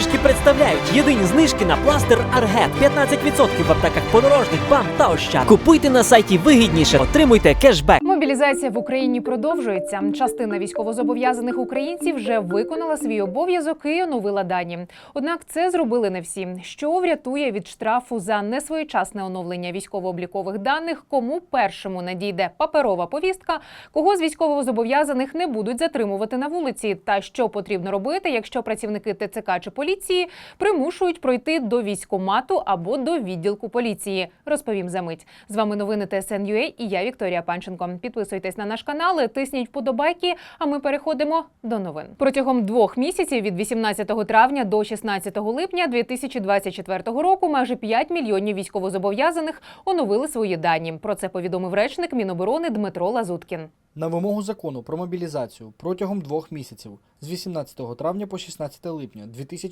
знижки представляють єдині знижки на пластир Аргет. 15% в аптеках подорожник, бам та ощад. Купуйте на сайті вигідніше, отримуйте кешбек. Мобілізація в Україні продовжується. Частина військовозобов'язаних українців вже виконала свій обов'язок і оновила дані. Однак це зробили не всі. Що врятує від штрафу за несвоєчасне оновлення військово-облікових даних, кому першому надійде паперова повістка, кого з військовозобов'язаних не будуть затримувати на вулиці, та що потрібно робити, якщо працівники ТЦК чи поліції примушують пройти до військомату або до відділку поліції. Розповім за мить. З вами новини ТСН.UA і я Вікторія Панченко. Підписуйтесь на наш канал, тисніть вподобайки. А ми переходимо до новин. Протягом двох місяців від 18 травня до 16 липня 2024 року майже 5 мільйонів військовозобов'язаних оновили свої дані. Про це повідомив речник Міноборони Дмитро Лазуткін. На вимогу закону про мобілізацію протягом двох місяців з 18 травня по 16 липня 2024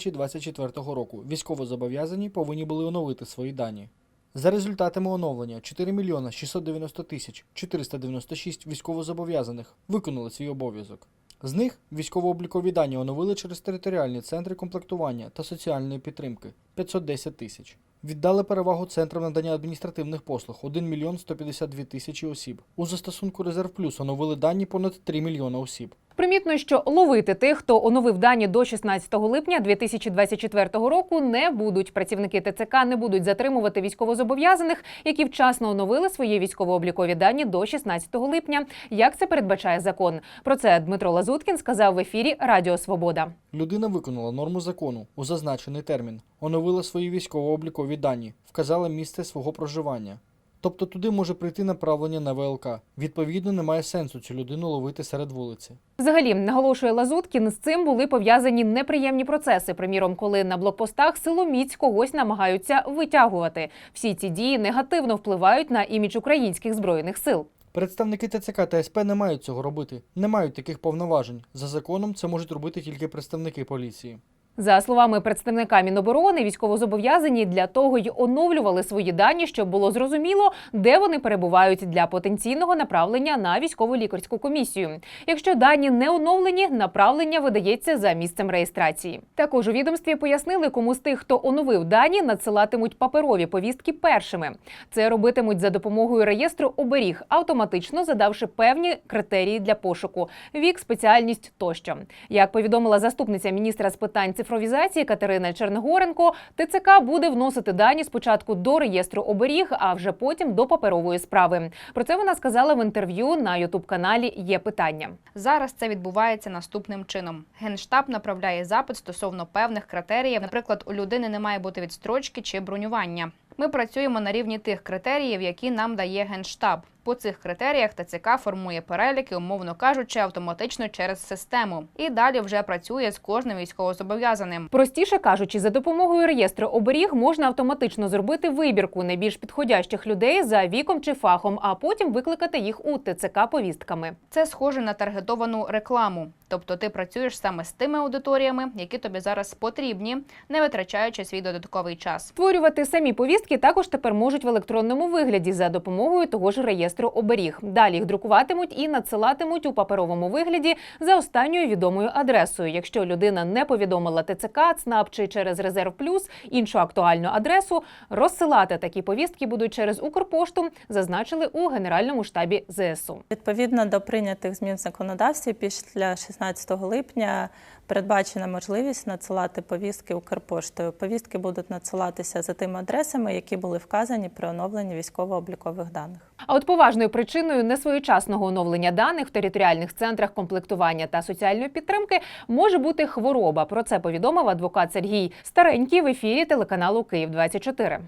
року військовозобов'язані повинні були оновити свої дані. За результатами оновлення 4 мільйона 690 тисяч 496 військовозобов'язаних виконали свій обов'язок. З них військово-облікові дані оновили через територіальні центри комплектування та соціальної підтримки 510 тисяч. Віддали перевагу центрам надання адміністративних послуг 1 мільйон 152 тисячі осіб. У застосунку Резерв Плюс оновили дані понад 3 мільйона осіб. Примітно, що ловити тих, хто оновив дані до 16 липня 2024 року, не будуть. Працівники ТЦК не будуть затримувати військовозобов'язаних, які вчасно оновили свої військово-облікові дані до 16 липня. Як це передбачає закон? Про це Дмитро Лазуткін сказав в ефірі Радіо Свобода. Людина виконала норму закону у зазначений термін, оновила свої військово-облікові дані, вказала місце свого проживання. Тобто туди може прийти направлення на ВЛК. Відповідно, немає сенсу цю людину ловити серед вулиці. Взагалі, наголошує Лазуткін, з цим були пов'язані неприємні процеси. Приміром, коли на блокпостах силоміць когось намагаються витягувати. Всі ці дії негативно впливають на імідж українських збройних сил. Представники ТЦК та СП не мають цього робити, не мають таких повноважень. За законом це можуть робити тільки представники поліції. За словами представника Міноборони, військовозобов'язані для того й оновлювали свої дані, щоб було зрозуміло, де вони перебувають для потенційного направлення на військово-лікарську комісію. Якщо дані не оновлені, направлення видається за місцем реєстрації. Також у відомстві пояснили, кому з тих, хто оновив дані, надсилатимуть паперові повістки першими. Це робитимуть за допомогою реєстру оберіг, автоматично задавши певні критерії для пошуку: вік, спеціальність тощо. Як повідомила заступниця міністра з питань цифровізації Катерина Черногоренко, ТЦК буде вносити дані спочатку до реєстру оберіг, а вже потім до паперової справи. Про це вона сказала в інтерв'ю на ютуб каналі Є питання. Зараз це відбувається наступним чином: Генштаб направляє запит стосовно певних критеріїв. Наприклад, у людини не має бути відстрочки чи бронювання. Ми працюємо на рівні тих критеріїв, які нам дає Генштаб. По цих критеріях ТЦК формує переліки, умовно кажучи, автоматично через систему, і далі вже працює з кожним військовозобов'язаним. Простіше кажучи, за допомогою реєстру оберіг можна автоматично зробити вибірку найбільш підходящих людей за віком чи фахом, а потім викликати їх у ТЦК повістками. Це схоже на таргетовану рекламу. Тобто ти працюєш саме з тими аудиторіями, які тобі зараз потрібні, не витрачаючи свій додатковий час. Створювати самі повістки також тепер можуть в електронному вигляді за допомогою того ж реєстру оберіг. Далі їх друкуватимуть і надсилатимуть у паперовому вигляді за останньою відомою адресою. Якщо людина не повідомила ТЦК, ЦНАП чи через резерв плюс іншу актуальну адресу, розсилати такі повістки будуть через Укрпошту, зазначили у генеральному штабі ЗСУ. Відповідно до прийнятих змін в законодавстві, після 16 липня передбачена можливість надсилати повістки Укрпоштою. Повістки будуть надсилатися за тими адресами, які були вказані при оновленні військово-облікових даних. А от поважною причиною несвоєчасного оновлення даних в територіальних центрах комплектування та соціальної підтримки може бути хвороба. Про це повідомив адвокат Сергій Старенький в ефірі телеканалу Київ 24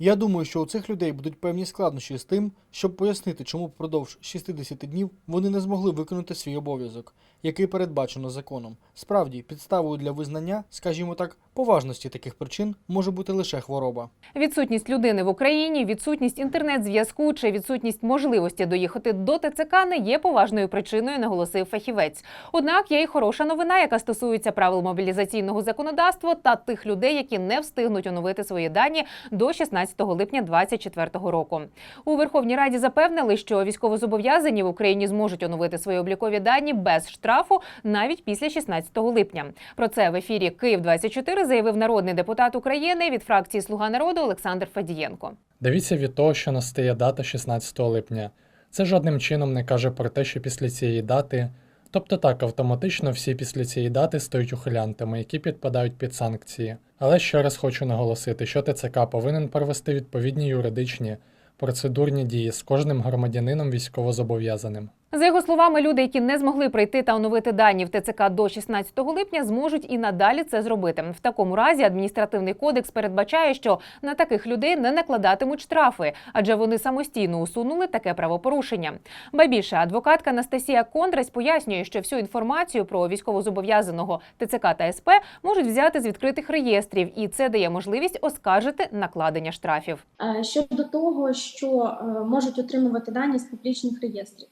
Я думаю, що у цих людей будуть певні складнощі з тим, щоб пояснити, чому впродовж 60 днів вони не змогли виконати свій обов'язок, який передбачено законом. Справді, підставою для визнання, скажімо так, поважності таких причин може бути лише хвороба. Відсутність людини в Україні, відсутність інтернет-зв'язку чи відсутність можливості доїхати до ТЦК не є поважною причиною, наголосив фахівець. Однак є й хороша новина, яка стосується правил мобілізаційного законодавства та тих людей, які не встигнуть оновити свої дані до 16 липня 2024 року. У Верховній раді запевнили, що військовозобов'язані в Україні зможуть оновити свої облікові дані без штрафу навіть після 16 липня. Про це в ефірі Київ 24 заявив народний депутат України від фракції Слуга народу Олександр Фадієнко. Дивіться від того, що настає дата 16 липня. Це жодним чином не каже про те, що після цієї дати, тобто так, автоматично всі після цієї дати стають ухилянтами, які підпадають під санкції. Але ще раз хочу наголосити, що ТЦК повинен провести відповідні юридичні процедурні дії з кожним громадянином військовозобов'язаним. За його словами, люди, які не змогли прийти та оновити дані в ТЦК до 16 липня, зможуть і надалі це зробити. В такому разі адміністративний кодекс передбачає, що на таких людей не накладатимуть штрафи, адже вони самостійно усунули таке правопорушення. Ба більше адвокатка Анастасія Кондрась пояснює, що всю інформацію про військовозобов'язаного ТЦК та СП можуть взяти з відкритих реєстрів, і це дає можливість оскаржити накладення штрафів. Щодо того, що е, можуть отримувати дані з публічних реєстрів.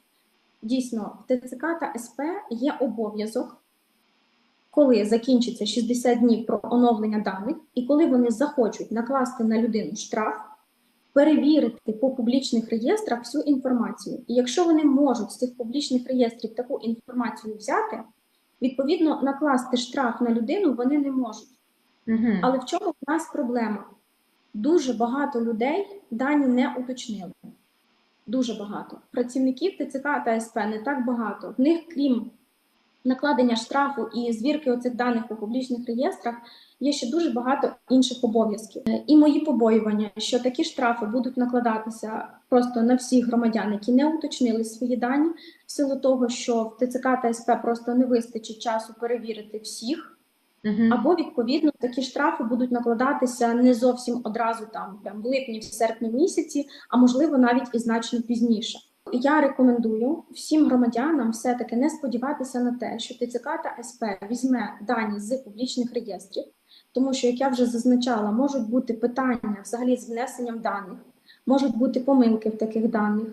Дійсно, в ТЦК та СП є обов'язок, коли закінчиться 60 днів про оновлення даних, і коли вони захочуть накласти на людину штраф, перевірити по публічних реєстрах всю інформацію. І якщо вони можуть з цих публічних реєстрів таку інформацію взяти, відповідно накласти штраф на людину вони не можуть. Але в чому в нас проблема? Дуже багато людей дані не уточнили. Дуже багато. Працівників ТЦК та СП не так багато. В них, крім накладення штрафу і звірки оцих даних у публічних реєстрах, є ще дуже багато інших обов'язків. Е, І мої побоювання, що такі штрафи будуть накладатися просто на всіх громадян, які не уточнили свої дані, в силу того, що в ТЦК та СП просто не вистачить часу перевірити всіх. Або відповідно такі штрафи будуть накладатися не зовсім одразу там, прям в липні, в серпні місяці, а можливо навіть і значно пізніше. Я рекомендую всім громадянам все-таки не сподіватися на те, що ТЦК та СП візьме дані з публічних реєстрів, тому що, як я вже зазначала, можуть бути питання взагалі з внесенням даних, можуть бути помилки в таких даних.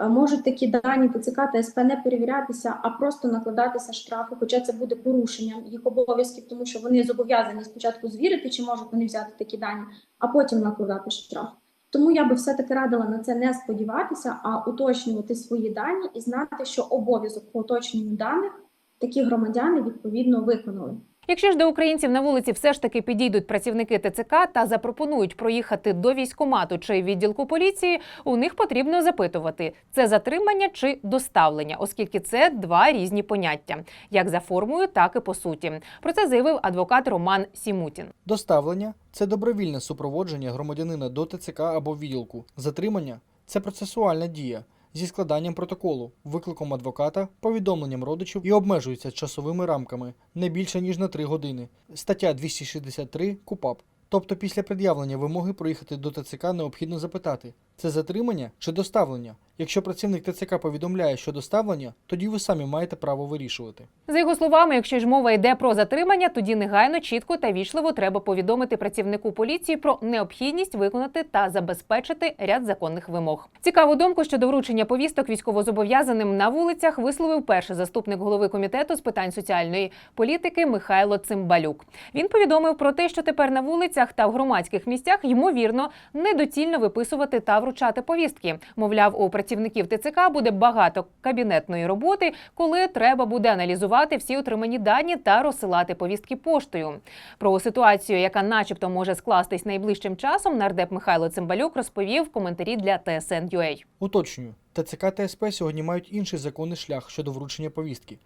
Е, Можуть такі дані ТЦК та СП не перевірятися, а просто накладатися штрафи, хоча це буде порушенням їх обов'язків, тому що вони зобов'язані спочатку звірити, чи можуть вони взяти такі дані, а потім накладати штраф. Тому я би все-таки радила на це не сподіватися, а уточнювати свої дані і знати, що обов'язок по уточненню даних такі громадяни відповідно виконали. Якщо ж до українців на вулиці все ж таки підійдуть працівники ТЦК та запропонують проїхати до військкомату чи відділку поліції, у них потрібно запитувати, це затримання чи доставлення, оскільки це два різні поняття, як за формою, так і по суті. Про це заявив адвокат Роман Сімутін. Доставлення це добровільне супроводження громадянина до ТЦК або відділку. Затримання це процесуальна дія зі складанням протоколу, викликом адвоката, повідомленням родичів і обмежується часовими рамками не більше ніж на 3 години. Стаття 263 КУПАП. Тобто після пред'явлення вимоги проїхати до ТЦК необхідно запитати, це затримання чи доставлення. Якщо працівник ТЦК повідомляє, що доставлення, тоді ви самі маєте право вирішувати. За його словами, якщо ж мова йде про затримання, тоді негайно, чітко та вічливо треба повідомити працівнику поліції про необхідність виконати та забезпечити ряд законних вимог. Цікаву думку щодо вручення повісток військовозобов'язаним на вулицях висловив перший заступник голови комітету з питань соціальної політики Михайло Цимбалюк. Він повідомив про те, що тепер на вулицях та в громадських місцях ймовірно недоцільно виписувати та вручати повістки. Мовляв, у працівників ТЦК буде багато кабінетної роботи, коли треба буде аналізувати всі отримані дані та розсилати повістки поштою. Про ситуацію, яка, начебто, може скластись найближчим часом, нардеп Михайло Цимбалюк розповів в коментарі для TSN.ua. Уточнюю, ТЦК та СП сьогодні мають інший законний шлях щодо вручення повістки.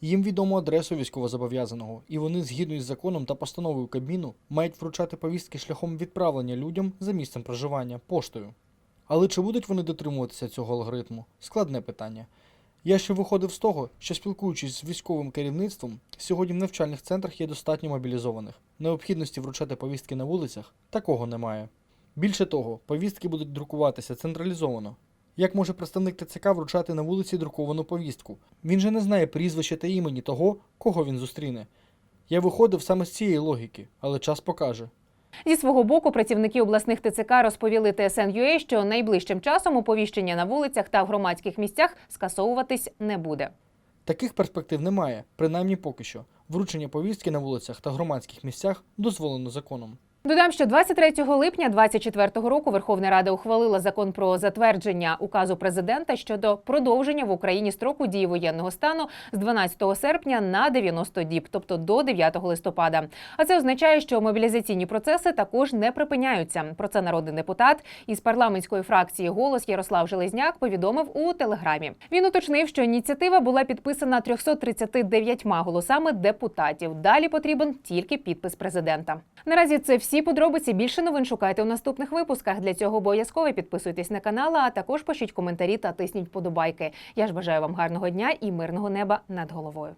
Їм відомо адресу військовозобов'язаного, і вони, згідно із законом та постановою Кабміну, мають вручати повістки шляхом відправлення людям за місцем проживання поштою. Але чи будуть вони дотримуватися цього алгоритму? Складне питання. Я ще виходив з того, що спілкуючись з військовим керівництвом, сьогодні в навчальних центрах є достатньо мобілізованих. Необхідності вручати повістки на вулицях такого немає. Більше того, повістки будуть друкуватися централізовано. Як може представник ТЦК вручати на вулиці друковану повістку? Він же не знає прізвища та імені того, кого він зустріне. Я виходив саме з цієї логіки, але час покаже. Зі свого боку, працівники обласних ТЦК розповіли ТСНЮА, що найближчим часом оповіщення на вулицях та в громадських місцях скасовуватись не буде. Таких перспектив немає, принаймні поки що. Вручення повістки на вулицях та громадських місцях дозволено законом. Додам, що 23 липня 2024 року Верховна Рада ухвалила закон про затвердження указу президента щодо продовження в Україні строку дії воєнного стану з 12 серпня на 90 діб, тобто до 9 листопада. А це означає, що мобілізаційні процеси також не припиняються. Про це народний депутат із парламентської фракції Голос Ярослав Железняк повідомив у телеграмі. Він уточнив, що ініціатива була підписана 339 голосами депутатів. Далі потрібен тільки підпис президента. Наразі це всі подробиці. Більше новин шукайте у наступних випусках. Для цього обов'язково підписуйтесь на канал, а також пишіть коментарі та тисніть подобайки. Я ж бажаю вам гарного дня і мирного неба над головою.